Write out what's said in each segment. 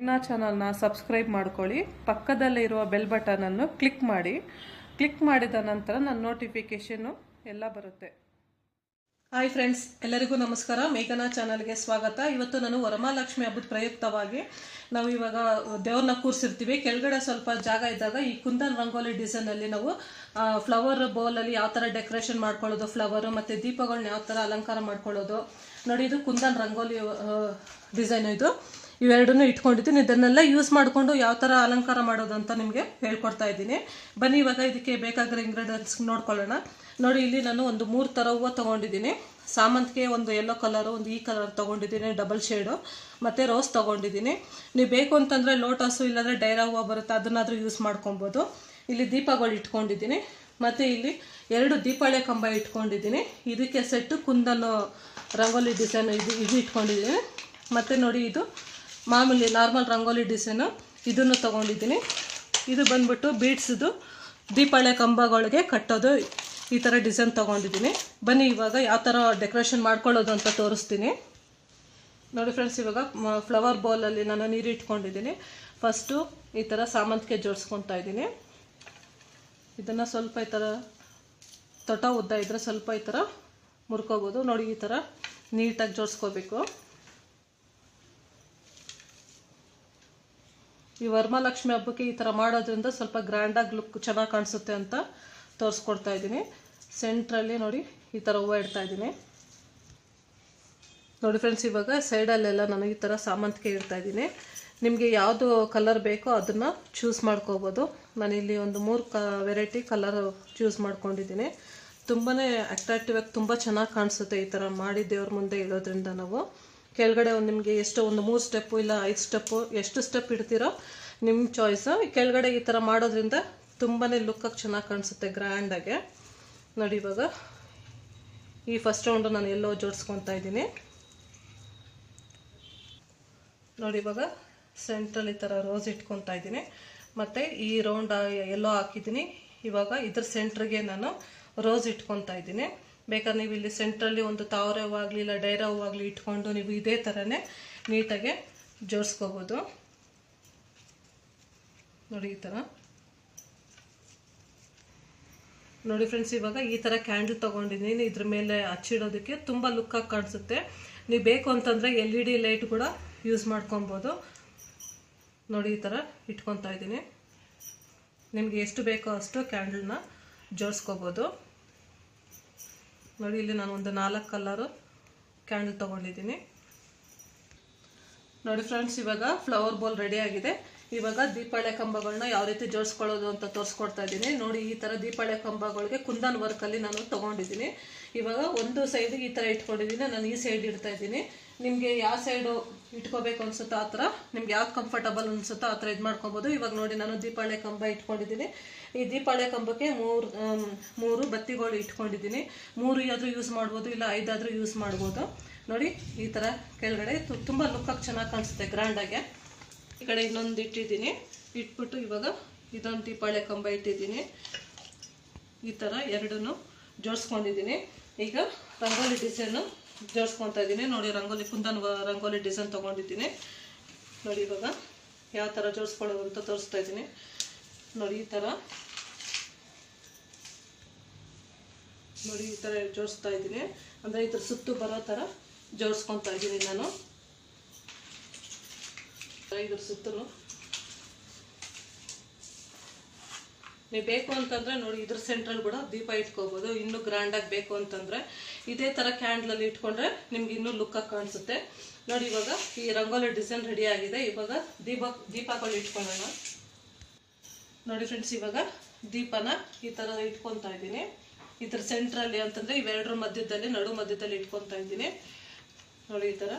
ಇನ್ನ ಚಾನಲ್ನ ಸಬ್ಸ್ಕ್ರೈಬ್ ಮಾಡ್ಕೊಳ್ಳಿ. ಪಕ್ಕದಲ್ಲೇ ಇರುವ ಬೆಲ್ ಬಟನನ್ನು ಕ್ಲಿಕ್ ಮಾಡಿ. ಕ್ಲಿಕ್ ಮಾಡಿದ ನಂತರ ನನ್ನ ನೋಟಿಫಿಕೇಷನ್ನು ಎಲ್ಲ ಬರುತ್ತೆ. ಹಾಯ್ ಫ್ರೆಂಡ್ಸ್ ಎಲ್ಲರಿಗೂ ನಮಸ್ಕಾರ. ಮೇಘನಾ ಚಾನಲ್ಗೆ ಸ್ವಾಗತ. ಇವತ್ತು ನಾನು ವರಮಹಾಲಕ್ಷ್ಮಿ ಹಬ್ಬದ ಪ್ರಯುಕ್ತವಾಗಿ ನಾವು ಇವಾಗ ದೇವ್ರನ್ನ ಕೂರಿಸಿರ್ತೀವಿ. ಕೆಳಗಡೆ ಸ್ವಲ್ಪ ಜಾಗ ಇದ್ದಾಗ ಈ ಕುಂದನ್ ರಂಗೋಲಿ ಡಿಸೈನಲ್ಲಿ ನಾವು ಫ್ಲವರ್ ಬೌಲಲ್ಲಿ ಯಾವ ಥರ ಡೆಕೋರೇಷನ್ ಮಾಡ್ಕೊಳ್ಳೋದು ಫ್ಲವರು ಮತ್ತು ದೀಪಗಳನ್ನ ಯಾವ ಥರ ಅಲಂಕಾರ ಮಾಡ್ಕೊಳ್ಳೋದು. ನೋಡಿ, ಇದು ಕುಂದನ್ ರಂಗೋಲಿ ಡಿಸೈನ್ ಇದು. ಇವೆರಡನ್ನೂ ಇಟ್ಕೊಂಡಿದ್ದೀನಿ ಇದನ್ನೆಲ್ಲ ಯೂಸ್ ಮಾಡಿಕೊಂಡು ಯಾವ ಥರ ಅಲಂಕಾರ ಮಾಡೋದು ಅಂತ ನಿಮಗೆ ಹೇಳ್ಕೊಡ್ತಾ ಇದ್ದೀನಿ. ಬನ್ನಿ, ಇವಾಗ ಇದಕ್ಕೆ ಬೇಕಾಗಿರೋ ಇಂಗ್ರೀಡಿಯೆಂಟ್ಸ್ ನೋಡ್ಕೊಳ್ಳೋಣ. ನೋಡಿ, ಇಲ್ಲಿ ನಾನು ಒಂದು ಮೂರು ಥರ ಹೂವು ತೊಗೊಂಡಿದ್ದೀನಿ. ಸಾಮಂತಿಗೆ ಒಂದು ಯೆಲ್ಲೋ ಕಲರು ಒಂದು ಈ ಕಲರ್ ತೊಗೊಂಡಿದ್ದೀನಿ ಡಬಲ್ ಶೇಡು ಮತ್ತು ರೋಸ್ ತೊಗೊಂಡಿದ್ದೀನಿ. ನೀವು ಬೇಕು ಅಂತಂದರೆ ಲೋಟಸು ಇಲ್ಲಾಂದರೆ ಡೈರಾ ಹೂವು ಬರುತ್ತೆ, ಅದನ್ನಾದರೂ ಯೂಸ್ ಮಾಡ್ಕೊಬೋದು. ಇಲ್ಲಿ ದೀಪಗಳು ಇಟ್ಕೊಂಡಿದ್ದೀನಿ. ಮತ್ತು ಇಲ್ಲಿ ಎರಡು ದೀಪಾವಳಿ ಕಂಬ ಇಟ್ಕೊಂಡಿದ್ದೀನಿ. ಇದಕ್ಕೆ ಸೆಟ್ಟು ಕುಂದನ್ನು ರಂಗೋಲಿ ಡಿಸೈನ್ ಇದು ಇದು ಇಟ್ಕೊಂಡಿದ್ದೀನಿ. ಮತ್ತು ನೋಡಿ, ಇದು ಮಾಮೂಲಿ ನಾರ್ಮಲ್ ರಂಗೋಲಿ ಡಿಸೈನು ಇದನ್ನು ತೊಗೊಂಡಿದ್ದೀನಿ. ಇದು ಬಂದ್ಬಿಟ್ಟು ಬೀಡ್ಸ್ದು ದೀಪಾಳೆ ಕಂಬಗಳಿಗೆ ಕಟ್ಟೋದು ಈ ಥರ ಡಿಸೈನ್ ತೊಗೊಂಡಿದ್ದೀನಿ. ಬನ್ನಿ ಇವಾಗ ಯಾವ ಥರ ಡೆಕೋರೇಷನ್ ಮಾಡ್ಕೊಳ್ಳೋದು ಅಂತ ತೋರಿಸ್ತೀನಿ. ನೋಡಿ ಫ್ರೆಂಡ್ಸ್ ಇವಾಗ ಫ್ಲವರ್ ಬೌಲಲ್ಲಿ ನಾನು ನೀರು ಇಟ್ಕೊಂಡಿದ್ದೀನಿ. ಫಸ್ಟು ಈ ಥರ ಸಾಮಂತಿಗೆ ಜೋಡಿಸ್ಕೊತಾ ಇದ್ದೀನಿ. ಇದನ್ನು ಸ್ವಲ್ಪ ಈ ಥರ ತೊಟ ಉದ್ದ ಇದ್ದರೆ ಸ್ವಲ್ಪ ಈ ಥರ ಮುರ್ಕೋಬೋದು. ನೋಡಿ ಈ ಥರ ನೀಟಾಗಿ ಜೋಡಿಸ್ಕೋಬೇಕು. ಈ ವರಮಹಾಲಕ್ಷ್ಮಿ ಹಬ್ಬಕ್ಕೆ ಈ ಥರ ಮಾಡೋದ್ರಿಂದ ಸ್ವಲ್ಪ ಗ್ರ್ಯಾಂಡಾಗಿ ಲುಕ್ ಚೆನ್ನಾಗಿ ಕಾಣಿಸುತ್ತೆ ಅಂತ ತೋರಿಸ್ಕೊಡ್ತಾ ಇದ್ದೀನಿ. ಸೆಂಟ್ರಲ್ಲಿ ನೋಡಿ ಈ ಥರ ಹೂವು ಇಡ್ತಾ ಇದ್ದೀನಿ. ನೋಡಿ ಫ್ರೆಂಡ್ಸ್ ಇವಾಗ ಸೈಡಲ್ಲೆಲ್ಲ ನಾನು ಈ ಥರ ಸಾಮಂತಿಗೆ ಇಡ್ತಾ ಇದ್ದೀನಿ. ನಿಮಗೆ ಯಾವುದು ಕಲರ್ ಬೇಕೋ ಅದನ್ನು ಚೂಸ್ ಮಾಡ್ಕೋಬೋದು. ನಾನಿಲ್ಲಿ ಒಂದು ಮೂರು ಕ ವೆರೈಟಿ ಕಲರ್ ಚೂಸ್ ಮಾಡ್ಕೊಂಡಿದ್ದೀನಿ. ತುಂಬಾ ಅಟ್ರಾಕ್ಟಿವ್ ಆಗಿ ತುಂಬ ಚೆನ್ನಾಗಿ ಕಾಣಿಸುತ್ತೆ ಈ ಥರ ಮಾಡಿ ದೇವ್ರ ಮುಂದೆ ಇಡೋದ್ರಿಂದ ನಾವು. ಕೆಳಗಡೆ ಒಂದು ನಿಮಗೆ ಎಷ್ಟು ಒಂದು ಮೂರು ಸ್ಟೆಪ್ಪು ಇಲ್ಲ ಐದು ಸ್ಟೆಪ್ಪು ಎಷ್ಟು ಸ್ಟೆಪ್ ಇಡ್ತೀರೋ ನಿಮ್ಮ ಚಾಯ್ಸು ಕೆಳಗಡೆ ಈ ಥರ ಮಾಡೋದ್ರಿಂದ ತುಂಬಾ ಲುಕ್ಕಾಗಿ ಚೆನ್ನಾಗಿ ಕಾಣಿಸುತ್ತೆ ಗ್ರ್ಯಾಂಡಾಗೆ ನೋಡಿ ಇವಾಗ ಈ ಫಸ್ಟ್ ರೌಂಡು ನಾನು ಎಲ್ಲೋ ಜೋಡಿಸ್ಕೊತಾ ಇದ್ದೀನಿ. ನೋಡಿ ಇವಾಗ ಸೆಂಟ್ರಲ್ಲಿ ಈ ಥರ ರೋಸ್ ಇಟ್ಕೊತಾ ಇದ್ದೀನಿ. ಮತ್ತು ಈ ರೌಂಡ್ ಎಲ್ಲೋ ಹಾಕಿದ್ದೀನಿ. ಇವಾಗ ಇದ್ರ ಸೆಂಟ್ರಿಗೆ ನಾನು ರೋಸ್ ಇಟ್ಕೊತಾ ಇದ್ದೀನಿ. ಬೇಕಾದ್ರೆ ನೀವು ಇಲ್ಲಿ ಸೆಂಟ್ರಲ್ಲಿ ಒಂದು ತಾವರೆ ಹೂವಾಗಲಿ ಇಲ್ಲ ಡೈರ ಹೂವಾಗಲಿ ಇಟ್ಕೊಂಡು ನೀವು ಇದೇ ಥರನೇ ನೀಟಾಗೆ ಜೋಡಿಸ್ಕೋಬೋದು. ನೋಡಿ ಈ ಥರ ನೋಡಿ ಫ್ರೆಂಡ್ಸ್ ಇವಾಗ ಈ ಥರ ಕ್ಯಾಂಡಲ್ ತೊಗೊಂಡಿದ್ದೀನಿ. ಇದ್ರ ಮೇಲೆ ಹಚ್ಚಿಡೋದಕ್ಕೆ ತುಂಬ ಲುಕ್ಕಾಗಿ ಕಾಣಿಸುತ್ತೆ. ನೀವು ಬೇಕು ಅಂತಂದರೆ ಎಲ್ ಇ ಡಿ ಲೈಟ್ ಕೂಡ ಯೂಸ್ ಮಾಡ್ಕೊಬೋದು. ನೋಡಿ ಈ ಥರ ಇಟ್ಕೊತಾ ಇದ್ದೀನಿ. ನಿಮಗೆ ಎಷ್ಟು ಬೇಕೋ ಅಷ್ಟು ಕ್ಯಾಂಡಲ್ನ ಜೋಡಿಸ್ಕೋಬೋದು. ನೋಡಿ, ಇಲ್ಲಿ ನಾನು ಒಂದು ನಾಲ್ಕು ಕಲರು ಕ್ಯಾಂಡಲ್ ತೊಗೊಂಡಿದ್ದೀನಿ. ನೋಡಿ ಫ್ರೆಂಡ್ಸ್, ಇವಾಗ ಫ್ಲವರ್ ಬಾಲ್ ರೆಡಿ ಆಗಿದೆ. ಇವಾಗ ದೀಪಾಳೆ ಕಂಬಗಳನ್ನ ಯಾವ ರೀತಿ ಜೋಡಿಸ್ಕೊಳ್ಳೋದು ಅಂತ ತೋರಿಸ್ಕೊಡ್ತಾ ಇದ್ದೀನಿ. ನೋಡಿ, ಈ ಥರ ದೀಪಾಳೆ ಕಂಬಗಳಿಗೆ ಕುಂದನ್ ವರ್ಕಲ್ಲಿ ನಾನು ತೊಗೊಂಡಿದ್ದೀನಿ. ಇವಾಗ ಒಂದು ಸೈಡಿಗೆ ಈ ಥರ ಇಟ್ಕೊಂಡಿದ್ದೀನಿ. ನಾನು ಈ ಸೈಡ್ ಇಡ್ತಾ ಇದ್ದೀನಿ. ನಿಮಗೆ ಯಾವ ಸೈಡು ಇಟ್ಕೋಬೇಕು ಅನ್ಸುತ್ತೋ ಆ ಥರ? ನಿಮ್ಗೆ ಯಾವ್ದು ಕಂಫರ್ಟಬಲ್ ಅನ್ಸುತ್ತೋ ಆ ಥರ ಇದು ಮಾಡ್ಕೊಬೋದು. ಇವಾಗ ನೋಡಿ ನಾನು ದೀಪಾಳೆ ಕಂಬ ಇಟ್ಕೊಂಡಿದ್ದೀನಿ. ಈ ದೀಪಾಳೆ ಕಂಬಕ್ಕೆ ಮೂರು ಮೂರು ಬತ್ತಿಗಳು ಇಟ್ಕೊಂಡಿದ್ದೀನಿ. ಮೂರು ಆದರೂ ಯೂಸ್ ಮಾಡ್ಬೋದು, ಇಲ್ಲ ಐದಾದರೂ ಯೂಸ್ ಮಾಡ್ಬೋದು. ನೋಡಿ, ಈ ಥರ ಕೆಳಗಡೆ ತುಂಬ ಲುಕ್ಕಾಗಿ ಚೆನ್ನಾಗಿ ಕಾಣಿಸುತ್ತೆ ಗ್ರ್ಯಾಂಡಾಗೆ ಈ ಕಡೆ ಇನ್ನೊಂದು ಇಟ್ಟಿದ್ದೀನಿ. ಇಟ್ಬಿಟ್ಟು ಇವಾಗ ಇದೊಂದು ದೀಪಾಳೆ ಕಂಬ ಇಟ್ಟಿದ್ದೀನಿ. ಈ ಥರ ಎರಡನ್ನು ಜೋಡಿಸ್ಕೊಂಡಿದ್ದೀನಿ. ಈಗ ರಂಗೋಲಿ ಡಿಸೈನು ಜೋಡಿಸ್ಕೊತಾ ಇದ್ದೀನಿ ನೋಡಿ, ರಂಗೋಲಿ ಕುಂದನ್ ರಂಗೋಲಿ ಡಿಸೈನ್ ತೊಗೊಂಡಿದ್ದೀನಿ. ನೋಡಿ, ಇವಾಗ ಯಾವ ಥರ ಜೋಡಿಸ್ಕೊಳ್ಳೋದು ಅಂತ ತೋರಿಸ್ತಾ ಇದ್ದೀನಿ ನೋಡಿ, ಈ ಥರ ನೋಡಿ, ಈ ಥರ ಜೋಡಿಸ್ತಾ ಇದ್ದೀನಿ ಅಂದರೆ, ಇದ್ರ ಸುತ್ತು ಬರೋ ಥರ ಜೋಡಿಸ್ಕೊತಾ ಇದ್ದೀನಿ ನಾನು. ಇದ್ರ ಸುತ್ತಲೂ ನೀವು ಬೇಕು ಅಂತಂದರೆ ನೋಡಿ, ಇದ್ರ ಸೆಂಟ್ರಲ್ಲಿ ಕೂಡ ದೀಪ ಇಟ್ಕೋಬೋದು. ಇನ್ನೂ ಗ್ರ್ಯಾಂಡಾಗಿ ಬೇಕು ಅಂತಂದರೆ ಇದೇ ಥರ ಕ್ಯಾಂಡ್ಲಲ್ಲಿ ಇಟ್ಕೊಂಡ್ರೆ ನಿಮ್ಗೆ ಇನ್ನೂ ಲುಕ್ಕಾಗಿ ಕಾಣಿಸುತ್ತೆ. ನೋಡಿ, ಇವಾಗ ಈ ರಂಗೋಲಿ ಡಿಸೈನ್ ರೆಡಿ ಆಗಿದೆ. ಇವಾಗ ದೀಪ, ದೀಪಗಳು ಇಟ್ಕೊಳ್ಳೋಣ. ನೋಡಿ ಫ್ರೆಂಡ್ಸ್ ಇವಾಗ ದೀಪನ ಈ ಥರ ಇಟ್ಕೊತಾ ಇದ್ದೀನಿ. ಇದ್ರ ಸೆಂಟ್ರಲ್ಲಿ ಅಂತಂದರೆ ಇವೆರಡರ ಮಧ್ಯದಲ್ಲಿ, ನಡು ಮಧ್ಯದಲ್ಲಿ ಇಟ್ಕೊತಾ ಇದ್ದೀನಿ. ನೋಡಿ, ಈ ಥರ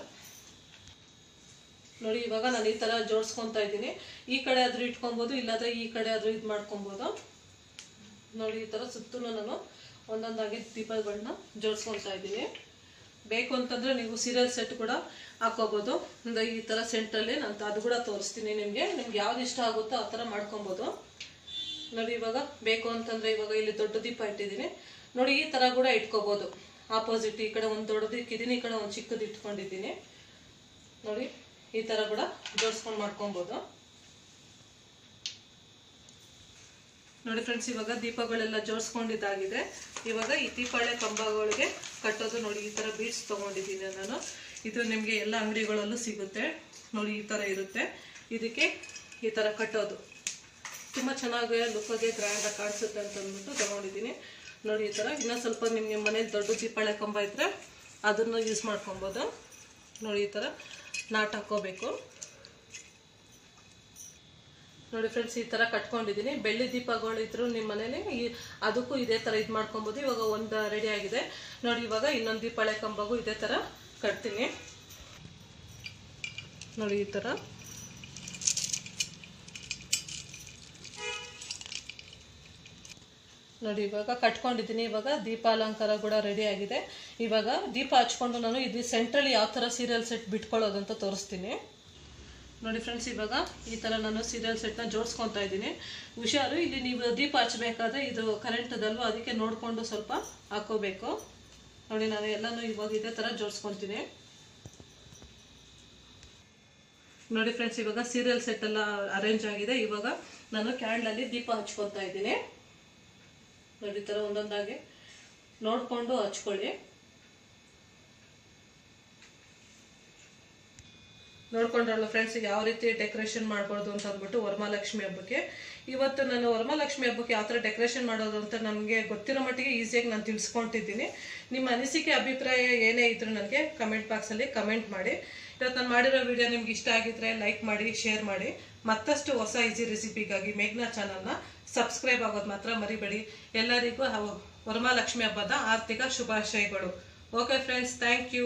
ನೋಡಿ, ಇವಾಗ ನಾನು ಈ ಥರ ಜೋಡಿಸ್ಕೊತಾ ಇದ್ದೀನಿ. ಈ ಕಡೆ ಆದರೂ ಇಟ್ಕೊಬೋದು, ಇಲ್ಲಾಂದರೆ ಈ ಕಡೆ ಆದರೂ ಇದು ಮಾಡ್ಕೊಬೋದು. ನೋಡಿ, ಈ ಥರ ಸುತ್ತಲೂ ನಾನು ಒಂದೊಂದಾಗಿ ದೀಪಗಳನ್ನ ಜೋಡಿಸ್ಕೊತಾ ಇದ್ದೀನಿ. ಬೇಕು ಅಂತಂದರೆ ನೀವು ಸೀರಿಯಲ್ ಸೆಟ್ ಕೂಡ ಹಾಕೋಬೋದು ಈ ಥರ ಸೆಂಟ್ರಲ್ಲಿ ನಾನು ಅದು ಕೂಡ ತೋರಿಸ್ತೀನಿ ನಿಮಗೆ. ನಿಮ್ಗೆ ಯಾವ್ದು ಇಷ್ಟ ಆಗುತ್ತೋ ಆ ಥರ ಮಾಡ್ಕೊಬೋದು. ನೋಡಿ, ಇವಾಗ ಬೇಕು ಅಂತಂದರೆ ಇವಾಗ ಇಲ್ಲಿ ದೊಡ್ಡ ದೀಪ ಇಟ್ಟಿದ್ದೀನಿ. ನೋಡಿ, ಈ ಥರ ಕೂಡ ಇಟ್ಕೋಬೋದು. ಆಪೋಸಿಟ್ ಈ ಕಡೆ ಒಂದು ದೊಡ್ಡದು ಇಕ್ಕಿದ್ದೀನಿ ಈ ಕಡೆ ಒಂದು ಚಿಕ್ಕದು ಇಟ್ಕೊಂಡಿದ್ದೀನಿ ನೋಡಿ. ಈ ಥರ ಕೂಡ ಜೋಡಿಸ್ಕೊಂಡು ಮಾಡ್ಕೊಬೋದು. ನೋಡಿ ಫ್ರೆಂಡ್ಸ್ ಇವಾಗ ದೀಪಗಳೆಲ್ಲ ಜೋಡಿಸ್ಕೊಂಡಿದ್ದಾಗಿದೆ. ಇವಾಗ ಈ ದೀಪಾಳೆ ಕಂಬಗಳಿಗೆ ಕಟ್ಟೋದು ನೋಡಿ, ಈ ಥರ ಬೀಡ್ಸ್ ತಗೊಂಡಿದ್ದೀನಿ ನಾನು. ಇದು ನಿಮಗೆ ಎಲ್ಲ ಅಂಗಡಿಗಳಲ್ಲೂ ಸಿಗುತ್ತೆ. ನೋಡಿ, ಈ ಥರ ಇರುತ್ತೆ. ಇದಕ್ಕೆ ಈ ಥರ ಕಟ್ಟೋದು. ತುಂಬ ಚೆನ್ನಾಗಿ ಲುಕ್ಕಾಗೆ ಗ್ರ್ಯಾಂಡಾಗಿ ಕಾಣಿಸುತ್ತೆ ಅಂತ ಅಂದ್ಬಿಟ್ಟು ತಗೊಂಡಿದ್ದೀನಿ. ನೋಡಿ, ಈ ಥರ ಇನ್ನ ಸ್ವಲ್ಪ ನಿಮಗೆ ಮನೇಲಿ ದೊಡ್ಡ ದೀಪಾಳೆ ಕಂಬ ಇದ್ದರೆ ಅದನ್ನು ಯೂಸ್ ಮಾಡ್ಕೊಬೋದು. ನೋಡಿ, ಈ ಥರ ನಾಟ್ ಹಾಕ್ಕೋಬೇಕು ನೋಡಿ ಫ್ರೆಂಡ್ಸ್ ಈ ಥರ ಕಟ್ಕೊಂಡಿದ್ದೀನಿ. ಬೆಳ್ಳಿ ದೀಪಗಳು ಇದ್ರು ನಿಮ್ಮ ಮನೇಲಿ ಅದಕ್ಕೂ ಇದೇ ಥರ ಇದು ಮಾಡ್ಕೊಬೋದು. ಇವಾಗ ಒಂದು ರೆಡಿ ಆಗಿದೆ. ನೋಡಿ, ಇವಾಗ ಇನ್ನೊಂದು ದೀಪಾಳೆ ಕಂಬಗೂ ಇದೇ ಥರ ಕಟ್ತೀನಿ. ನೋಡಿ, ಈ ಥರ ನೋಡಿ, ಇವಾಗ ಕಟ್ಕೊಂಡಿದ್ದೀನಿ. ಇವಾಗ ದೀಪಾಲಂಕಾರ ಕೂಡ ರೆಡಿ ಆಗಿದೆ. ಇವಾಗ ದೀಪ ಹಚ್ಕೊಂಡು ನಾನು ಇದು ಸೆಂಟ್ರಲ್ಲಿ ಯಾವ ಥರ ಸೀರಿಯಲ್ ಸೆಟ್ ಬಿಟ್ಕೊಳ್ಳೋದು ಅಂತ ತೋರಿಸ್ತೀನಿ. ನೋಡಿ ಫ್ರೆಂಡ್ಸ್ ಇವಾಗ ಈ ಥರ ನಾನು ಸೀರಿಯಲ್ ಸೆಟ್ನ ಜೋಡಿಸ್ಕೊತಾ ಇದ್ದೀನಿ. ಹುಷಾರು, ಇಲ್ಲಿ ನೀವು ದೀಪ ಹಚ್ಚಬೇಕಾದ್ರೆ ಇದು ಕರೆಂಟ್ ಕರೆಂಟದಲ್ವ ಅದಕ್ಕೆ ನೋಡಿಕೊಂಡು ಸ್ವಲ್ಪ ಹಾಕೋಬೇಕು. ನೋಡಿ, ನಾನು ಎಲ್ಲನೂ ಇವಾಗ ಇದೇ ಥರ ಜೋಡಿಸ್ಕೊತೀನಿ. ನೋಡಿ ಫ್ರೆಂಡ್ಸ್ ಇವಾಗ ಸೀರಿಯಲ್ ಸೆಟ್ ಎಲ್ಲ ಅರೇಂಜ್ ಆಗಿದೆ. ಇವಾಗ ನಾನು ಕ್ಯಾಂಡಲಲ್ಲಿ ದೀಪ ಹಚ್ಕೊತಾ ಇದ್ದೀನಿ. ನೋಡಿ ಥರ ಒಂದೊಂದಾಗಿ ನೋಡಿಕೊಂಡು ಹಚ್ಕೊಳ್ಳಿ. ನೋಡ್ಕೊಂಡ್ರಲ್ಲ ಫ್ರೆಂಡ್ಸ್ ಯಾವ ರೀತಿ ಡೆಕೋರೇಷನ್ ಮಾಡ್ಬೋದು ಅಂತ ಅಂದ್ಬಿಟ್ಟು ವರಮಹಾಲಕ್ಷ್ಮಿ ಹಬ್ಬಕ್ಕೆ. ಇವತ್ತು ನಾನು ವರಮಹಾಲಕ್ಷ್ಮಿ ಹಬ್ಬಕ್ಕೆ ಯಾವ ಥರ ಡೆಕೋರೇಷನ್ ಮಾಡೋದು ಅಂತ ನನಗೆ ಗೊತ್ತಿರೋ ಮಟ್ಟಿಗೆ ಈಸಿಯಾಗಿ ನಾನು ತಿಳಿಸ್ಕೊಂಡಿದ್ದೀನಿ ನಿಮ್ಮ ಅನಿಸಿಕೆ, ಅಭಿಪ್ರಾಯ ಏನೇ ಇದ್ರೂ ನನಗೆ ಕಮೆಂಟ್ ಬಾಕ್ಸಲ್ಲಿ ಕಮೆಂಟ್ ಮಾಡಿ. ಇವತ್ತು ನಾನು ಮಾಡಿರೋ ವಿಡಿಯೋ ನಿಮ್ಗೆ ಇಷ್ಟ ಆಗಿದ್ರೆ ಲೈಕ್ ಮಾಡಿ ಶೇರ್ ಮಾಡಿ. ಮತ್ತಷ್ಟು ಹೊಸ ಈಸಿ ರೆಸಿಪಿಗಾಗಿ ಮೇಘ್ನಾ ಚಾನಲ್ನ ಸಬ್ಸ್ಕ್ರೈಬ್ ಆಗೋದು ಮಾತ್ರ ಮರಿಬೇಡಿ. ಎಲ್ಲರಿಗೂ ವರಮಹಾಲಕ್ಷ್ಮಿ ಹಬ್ಬದ ಆರ್ಥಿಕ ಶುಭಾಶಯಗಳು. Okay friends thank you